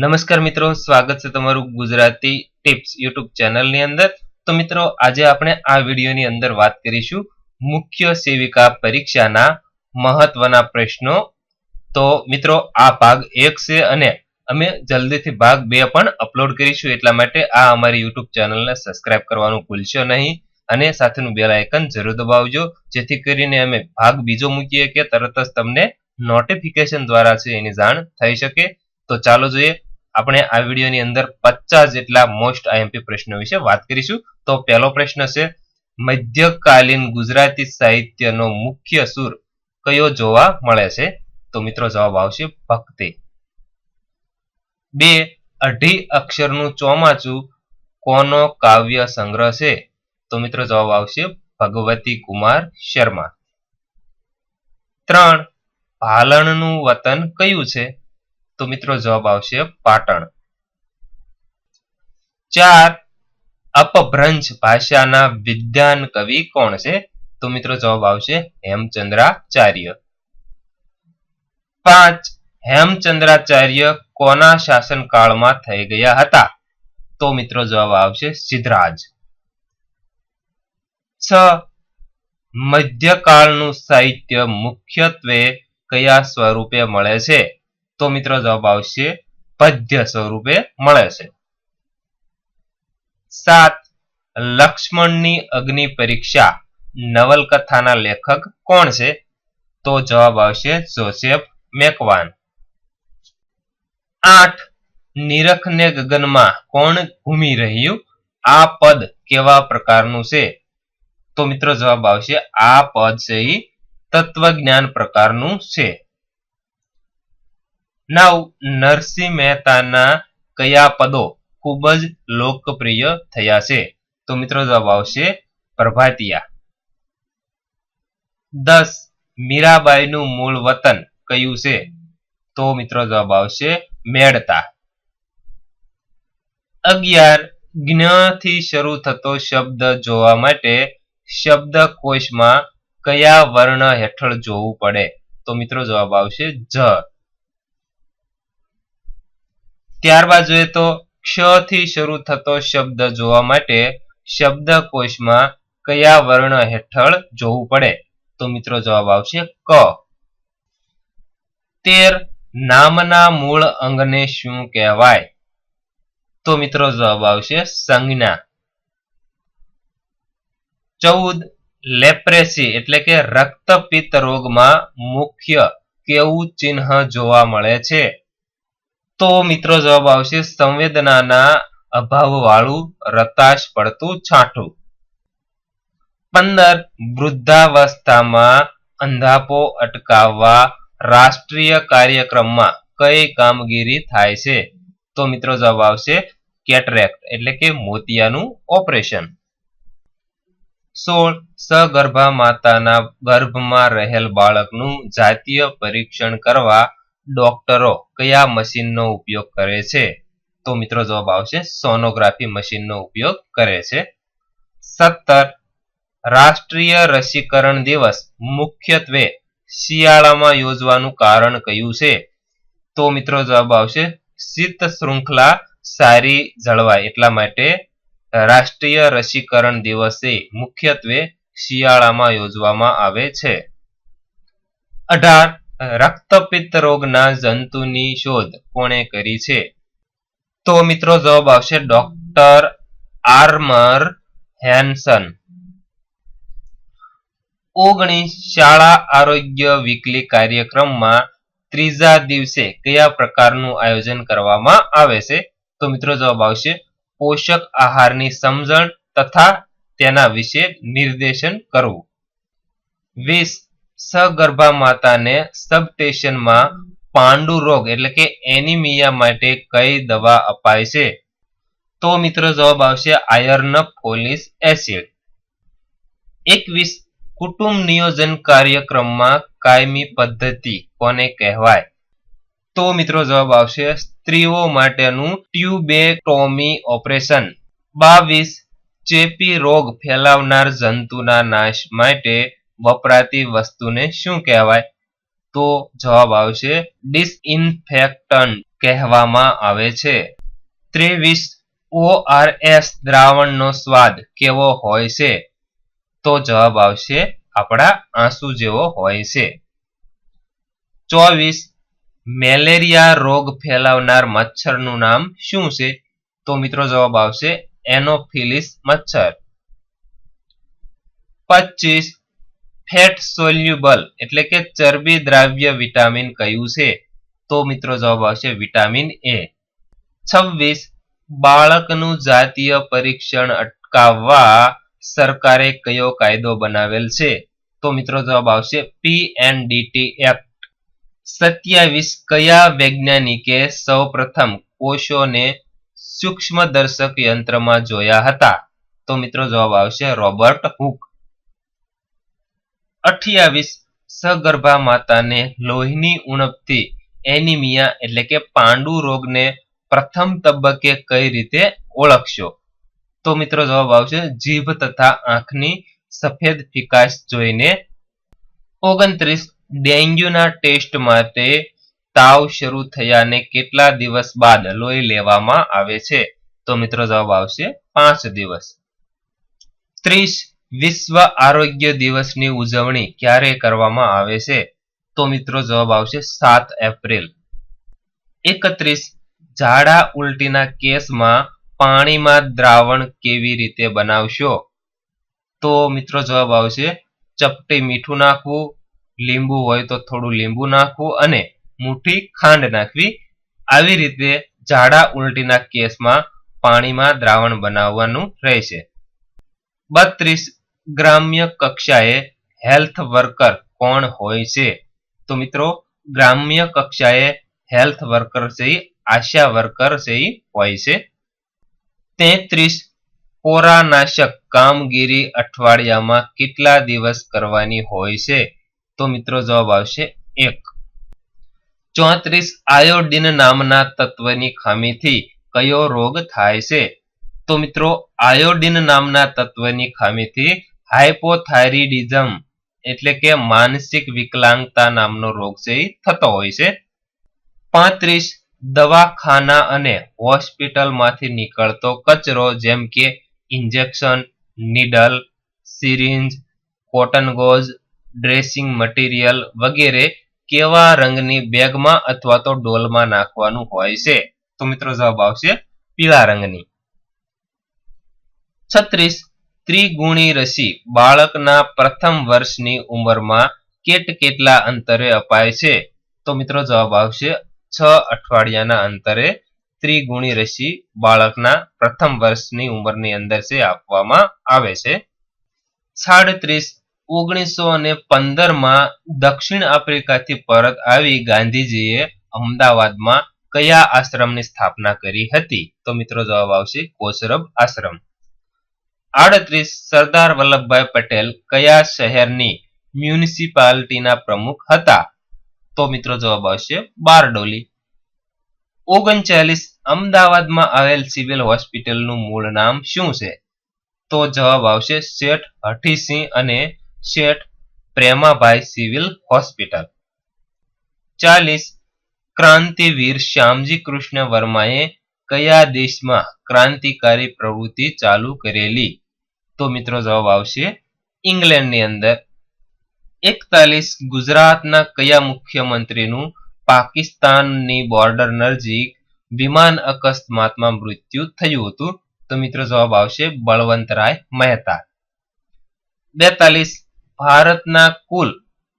નમસ્કાર મિત્રો, સ્વાગત છે તમારું ગુજરાતી ટિપ્સ યુટ્યુબ ચેનલની અંદર. તો મિત્રો, આજે આપણે આ વિડીયોની અંદર વાત કરીશું મુખ્ય સેવિકા પરીક્ષાના મહત્વના પ્રશ્નો. તો મિત્રો, આ ભાગ એક છે અને અમે જલ્દીથી ભાગ બે પણ અપલોડ કરીશું. એટલા માટે આ અમારી યુટ્યુબ ચેનલને સબસ્ક્રાઇબ કરવાનું ભૂલશો નહીં અને સાથેનું બેલ આઇકન જરૂર દબાવજો, જેથી કરીને અમે ભાગ બીજો મૂકીએ કે તરત જ તમને નોટિફિકેશન દ્વારા છે એની જાણ થઈ શકે. તો ચાલો જોઈએ આપણે આ વિડીયોની અંદર પચાસ જેટલા મોસ્ટ આઈએમપી પ્રશ્નો વિશે વાત કરીશું. તો પહેલો પ્રશ્ન છે, મધ્યકાલીન ગુજરાતી સાહિત્યનો મુખ્ય સુર કયો જોવા મળે છે? તો મિત્રો જવાબ આવશે ભક્તિ. બે, અઢી અક્ષરનું ચોમાચું કોનો કાવ્ય સંગ્રહ છે? તો મિત્રો જવાબ આવશે ભગવતી કુમાર શર્મા. ત્રણ ભાલણનું વતન કયું છે? તો મિત્રો જવાબ આવશે પાટણ. ચાર, અપભ્રંશ ભાષાના વિદ્વાન કવિ કોણ છે? તો મિત્રો જવાબ આવશે હેમચંદ્રાચાર્ય. પાંચ, હેમચંદ્રાચાર્ય કોના શાસનકાળમાં થઈ ગયા હતા? તો મિત્રો જવાબ આવશે સિદ્ધરાજ. છ, મધ્યકાળનું સાહિત્ય મુખ્યત્વે કયા સ્વરૂપે મળે છે? તો મિત્રો જવાબ આવશે પદ્ય સ્વરૂપે મળે છે. સાત, લક્ષ્મણની અગ્નિ પરીક્ષા નવલકથાના લેખક કોણ છે? તો જવાબ આવશે જોસેફ મેકવાન. આઠ, નિરખને ગગનમાં કોણ ઘૂમી રહ્યું? આ પદ કેવા પ્રકારનું છે? તો મિત્રો જવાબ આવશે આ પદ છે તત્વજ્ઞાન પ્રકારનું છે. નવ નરસિંહ મહેતાના કયા પદો ખૂબ જ લોકપ્રિય થયા છે? તો મિત્રો જવાબ આવશે પ્રભાતિયા. દસ મીરાબાઈનું મૂળ વતન કયું છે? તો મિત્રો જવાબ આવશે મેળતા અગિયાર જ્ઞથી શરૂ થતો શબ્દ જોવા માટે શબ્દકોશમાં કયા વર્ણ હેઠળ જોવું પડે? તો મિત્રો જવાબ આવશે જ. ત્યારબાદ જોઈએ તો ક્ષથી શરૂ થતો શબ્દ જોવા માટે શબ્દકોશમાં કયા વર્ણ હેઠળ જોવું પડે? તો મિત્રો જવાબ આવશે ક. તેર નામના મૂળ અંગને શું કહેવાય? તો મિત્રો જવાબ આવશે સંજ્ઞા. ચૌદ લેપ્રેસી એટલે કે રક્તપિત્ત રોગમાં મુખ્ય કેવું ચિહ્ન જોવા મળે છે? તો મિત્રો જવાબ આવશે, સંવેદનાના અભાવ વાળું રતાશ પડતું છાંટું. પંદર, વૃદ્ધાવસ્થામાં અંધાપો અટકાવવા રાષ્ટ્રીય કાર્યક્રમમાં કઈ કામગીરી થાય છે? તો મિત્રો જવાબ આવશે, કેટરેક્ટ, એટલે કે મોતિયાનું ઓપરેશન. સોળ, સગર્ભા માતાના ગર્ભમાં રહેલ બાળકનું જાતીય પરીક્ષણ કરવા ડોક્ટરો કયા મશીનનો ઉપયોગ કરે છે? તો મિત્રો જવાબ આવશે, સોનોગ્રાફી મશીનનો ઉપયોગ કરે છે. સત્તર, રાષ્ટ્રીય રસીકરણ દિવસ મુખ્યત્વે શિયાળામાં યોજવાનું કારણ કયું છે? તો મિત્રો જવાબ આવશે, શીત શૃંખલા સારી જળવાય એટલા માટે રાષ્ટ્રીય રસીકરણ દિવસે મુખ્યત્વે શિયાળામાં યોજવામાં આવે છે. અઢાર રક્તપિત્ત રોગના જંતુની શોધ કોણે કરી છે? તો મિત્રો જવાબ આવશે ડોક્ટર આર્મર હેન્સન. ઓગણીસ શાળા આરોગ્ય વીકલી કાર્યક્રમમાં ત્રીજા દિવસે કયા પ્રકારનું આયોજન કરવામાં આવે છે? તો મિત્રો જવાબ આવશે પોષક આહારની સમજણ તથા તેના વિશે નિર્દેશન કરવું. વીસ સગર્ભા માતાને સબસ્ટેશનમાં પાંડુ રોગ એટલે કે એનિમિયા માટે કઈ દવા અપાય છે? તો મિત્રો જવાબ આવશે આયર્ન ફોલિસ એસિડ. એકવીસ, કુટુંબ નિયોજન કાર્યક્રમમાં કાયમી પદ્ધતિ કોને કહેવાય? તો મિત્રો જવાબ આવશે સ્ત્રીઓ માટેનું ટ્યુબેટોમી ઓપરેશન. બાવીસ, ચેપી રોગ ફેલાવનાર જંતુના નાશ માટે વપરાતી વસ્તુને શું કહેવાય? તો જવાબ આવશે ડિસઇન્ફેક્ટન્ટ કહેવામાં આવે છે. ત્રેવીસ ઓઆરએસ દ્રાવણનો સ્વાદ કેવો હોય છે? તો જવાબ આવશે આપણા આંસુ જેવો હોય છે. ચોવીસ મેલેરિયા રોગ ફેલાવનાર મચ્છરનું નામ શું છે? તો મિત્રો જવાબ આવશે એનોફિલિસ મચ્છર. પચીસ ફેટ સોલ્યુબલ એટલે કે ચરબી દ્રાવ્ય વિટામિન કયું છે? તો મિત્રો જવાબ આવશે વિટામિન એ. છવ્વીસ, બાળકનું જાતીય પરીક્ષણ અટકાવવા સરકારે કયો કાયદો બનાવેલ છે? તો મિત્રો જવાબ આવશે પી પીએનડીટી એક્ટ સત્યાવીસ, કયા વૈજ્ઞાનિકે સૌ પ્રથમ કોષોને સૂક્ષ્મ દર્શક યંત્રમાં જોયા હતા? તો મિત્રો જવાબ આવશે રોબર્ટ હુક. અઠ્યાવીસ સગર્ભા માતાને લોહીની ઉણપથી એનિમિયા એટલે કે પાંડુ રોગને પ્રથમ તબક્કે કઈ રીતે ઓળખશો? તો મિત્રો જવાબ આવશે જીભ તથા આંખની સફેદ ફિકાસ જોઈને. ઓગણત્રીસ ડેન્ગ્યુના ટેસ્ટ માટે તાવ શરૂ થયાને કેટલા દિવસ બાદ લોહી લેવામાં આવે છે? તો મિત્રો જવાબ આવશે પાંચ દિવસ. ત્રીસ વિશ્વ આરોગ્ય દિવસની ઉજવણી ક્યારે કરવામાં આવે છે? તો મિત્રો જવાબ આવશે સાત એપ્રિલ. એકત્રીસ, ઝાડા ઉલટીના કેસમાં પાણીમાં દ્રાવણ કેવી રીતે બનાવશો? તો મિત્રો જવાબ આવશે ચપટી મીઠું નાખવું, લીંબુ હોય તો થોડું લીંબુ નાખવું અને મુઠ્ઠી ખાંડ નાખવી. આવી રીતે ઝાડા ઉલટીના કેસમાં પાણીમાં દ્રાવણ બનાવવાનું રહેશે. બત્રીસ ગ્રામ્ય કક્ષાએ હેલ્થ વર્કર કોણ હોય છે? તો મિત્રો, ગ્રામ્ય કક્ષાએ હેલ્થ વર્કર છે, આશા વર્કર છે, હોય છે. તેત્રીસ, પોરાનાશક કામગીરી અઠવાડિયામાં કેટલા દિવસ કરવાની હોય છે? તો મિત્રો જવાબ આવશે એક. ચોત્રીસ, આયોડિન નામના તત્વની ખામીથી કયો રોગ થાય છે? તો મિત્રો, આયોડિન નામના તત્વની ખામીથી હાઇપોથાઇરિડિઝમ એટલે કે માનસિક વિકલાંગતા નામનો રોગ છે થતો હોય છે. પાંત્રીસ, દવાખાના અને હોસ્પિટલમાંથી નીકળતો કચરો જેમ કે injection, needle, syringe cotton gauze dressing material વગેરે કેવા રંગની બેગમાં અથવા તો ડોલમાં નાખવાનું હોય છે. તો મિત્રો જવાબ આવશે પીળા રંગની. છત્રીસ ત્રિગુણી રસી બાળકના પ્રથમ વર્ષની ઉંમરમાં કેટ કેટલા અંતરે અપાય છે? તો મિત્રો જવાબ આવશે છ અઠવાડિયાના અંતરે ત્રિગુણી રસી બાળકના પ્રથમ વર્ષની ઉંમરની અંદર છે, આપવામાં આવે છે. સાડત્રીસ, ઓગણીસો અને પંદરમાં દક્ષિણ આફ્રિકાથી પરત આવી ગાંધીજીએ અમદાવાદમાં કયા આશ્રમની સ્થાપના કરી હતી? તો મિત્રો જવાબ આવશે કોશરબ આશ્રમ. આડત્રીસ સરદાર વલ્લભભાઈ પટેલ કયા શહેરની મ્યુનિસિપાલિટીના પ્રમુખ હતા? તો મિત્રો જવાબ આવશે બારડોલી. ઓગણચાલીસ અમદાવાદમાં આવેલ સિવિલ હોસ્પિટલનું મૂળ નામ શું છે? તો જવાબ આવશે શેઠ હઠીસિંહ અને શેઠ પ્રેમાભાઈ સિવિલ હોસ્પિટલ. ચાલીસ ક્રાંતિવીર શ્યામજી કૃષ્ણ વર્માએ કયા દેશમાં ક્રાંતિકારી પ્રવૃત્તિ ચાલુ કરેલી? તો મિત્રો જવાબ આવશે ઇંગ્લેન્ડની અંદર. એકતાલીસ ગુજરાતના કયા મુખ્યમંત્રીનું પાકિસ્તાનની બોર્ડર નજીક વિમાન અકસ્માતમાં મૃત્યુ થયું હતું? તો મિત્રો જવાબ આવશે બળવંતરાય મહેતા. બેતાલીસ ભારતના કુલ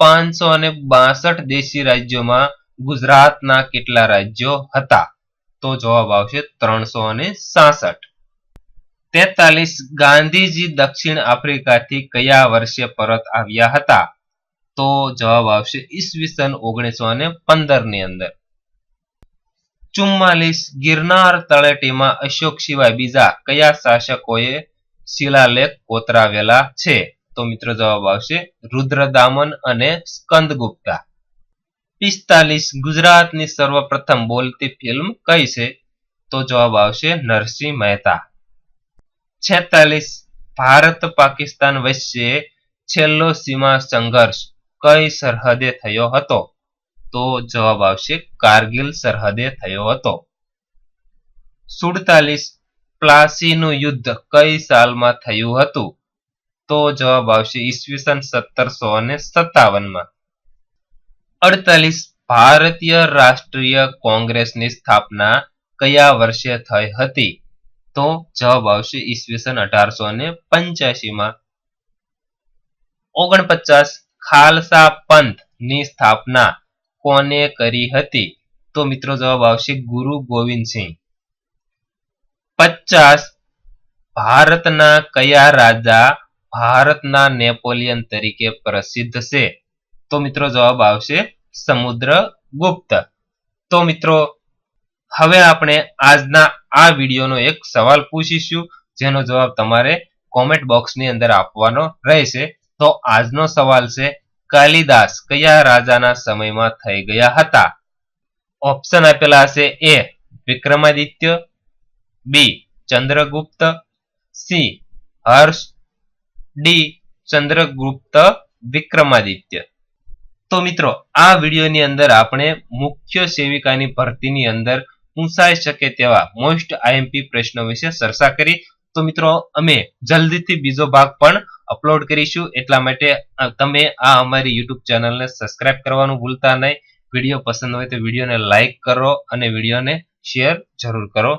પાંચસો અને બાસઠ દેશી રાજ્યોમાં ગુજરાતના કેટલા રાજ્યો હતા? તો જવાબ આવશે ત્રણસો અને સાસઠ. તેતાલીસ ગાંધીજી દક્ષિણ આફ્રિકાથી કયા વર્ષે પરત આવ્યા હતા? તો જવાબ આવશે ઈસવીસન ઓગણીસો અને પંદરની અંદર. ચુમ્માલીસ ગિરનાર તળેટીમાં અશોક સિવાય બીજા કયા શાસકોએ શિલાલેખ કોતરાવેલા છે? તો મિત્રો જવાબ આવશે રુદ્રદામન અને સ્કંદગુપ્તા. પિસ્તાલીસ ગુજરાતની સર્વપ્રથમ બોલતી ફિલ્મ કઈ છે? તો જવાબ આવશે નરસિંહ મહેતા. છેતાલીસ ભારત પાકિસ્તાન વચ્ચે છેલ્લો સીમા સંઘર્ષ કઈ સરહદે થયો હતો? તો જવાબ આવશે કારગિલ સરહદે થયો હતો. સુડતાલીસ પ્લાસીનું યુદ્ધ કઈ સાલમાં થયું હતું? તો જવાબ આવશે ઈસવીસન સત્તરસો અને સત્તાવનમાં. અડતાલીસ ભારતીય રાષ્ટ્રીય કોંગ્રેસની સ્થાપના કયા વર્ષે થઈ હતી? તો જવાબ આવશે ઈસવીસન અઢારસો ને પંચ્યાસીમાં ઓગણપચાસ ખાલસા પંથની સ્થાપના કોને કરી હતી? તો મિત્રો જવાબ આવશે ગુરુ ગોવિંદસિંહ પચાસ ભારતના કયા રાજા ભારતના નેપોલિયન તરીકે પ્રસિદ્ધ છે? તો મિત્રો જવાબ આવશે સમુદ્ર ગુપ્ત. તો મિત્રો, હવે આપણે આજના આ વિડીયોનો એક સવાલ પૂછીશું, જેનો જવાબ તમારે કોમેન્ટ બોક્સની અંદર આપવાનો રહેશે. તો આજનો સવાલ છે, કાલિદાસ કયા રાજાના સમયમાં થઈ ગયા હતા? ઓપ્શન આપેલા હશે A Vikramaditya B Chandragupta C Harsha D Chandragupta, Vikramaditya. તો મિત્રો, આ વિડીયોની અંદર આપણે મુખ્ય સેવિકાની ભરતીની અંદર પૂછાઈ શકે તેવા મોસ્ટ આઈએમપી પ્રશ્નો વિશે ચર્ચા કરી. તો મિત્રો, અમે જલ્દીથી બીજો ભાગ પણ અપલોડ કરીશું. એટલા માટે તમે આ અમારી યુટ્યુબ ચેનલને સબસ્ક્રાઇબ કરવાનું ભૂલતા નહીં. વીડિયો પસંદ હોય તો વિડીયોને લાઇક કરો અને વિડીયોને શેર જરૂર કરો.